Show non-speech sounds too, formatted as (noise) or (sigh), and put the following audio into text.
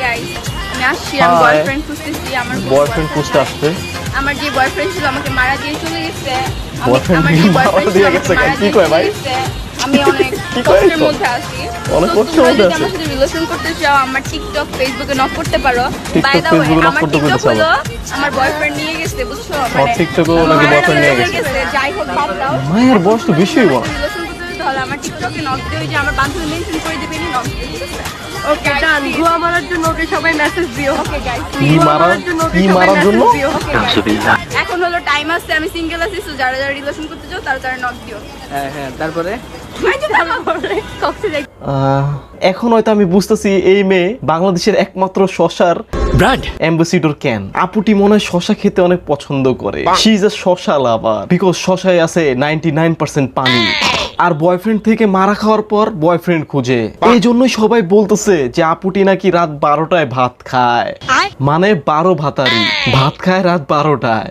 Guys আমি আসছি আমি বয়ফ্রেন্ড খুঁজতেছি আমার বয়ফ্রেন্ড খুঁজতে আসছে। আমার যে বয়ফ্রেন্ড ছিল আমাকে মারা দিয়ে চলে গেছে। আমি- আমার যে মারা দিয়ে গেছে? কি কয় ভাই? আমি (laughs) অনেক কষ্টের মধ্যে আছি। অনেক কষ্টের মধ্যে যদি আমার সাথে রিলেশন করতে চাও আমার টিকটক ফেসবুকে নক করতে পারো। বাই দা ওয়ে আমার টিকটক হলো আমার বয়ফ্রেন্ড নিয়ে গেছে বুঝছ? আমার TikTok নাকি মারা নিয়ে গেছে। যাই হোক বাদ দাও। মায়ের বয়স তো বেশি হলে আমার টিকটকে নক দিয়ে ওই যে আমার বান্ধবী মেনশন করে দিবেন নক দিয়ে ঠিক আছে ওকে ডান গুয়া মারার জন্য ওকে সবাই মেসেজ দিও। ওকে গাইস কি মারার কি মারার জন্য? এখন হলো টাইম আছে আমি সিঙ্গেল আছি so যারা যারা রিলেশন করতে চাও তারা তারা নক দিও। হ্যাঁ হ্যাঁ তারপরে? (laughs) কক্সে যাই আহ, এখন হয়তো আমি বুঝতেছি এই মেয়ে বাংলাদেশের একমাত্র শশার ব্রাড। অ্যাম্বাসিডর ক্যান আপুটি মনে হয় শশা খেতে অনেক পছন্দ করে। শি ইজ এ শশা লাভার বিকজ শশায় আছে নাইনটি নাইন পার্সেন্ট পানি আর বয়ফ্রেন্ড থেকে মারা খাওয়ার পর বয়ফ্রেন্ড খুঁজে। এই জন্যই সবাই বলতেছে যে আপুটি নাকি রাত বারোটায় ভাত খায়। মানে বারো ভাতারি। ভাত খায় রাত বারোটায়।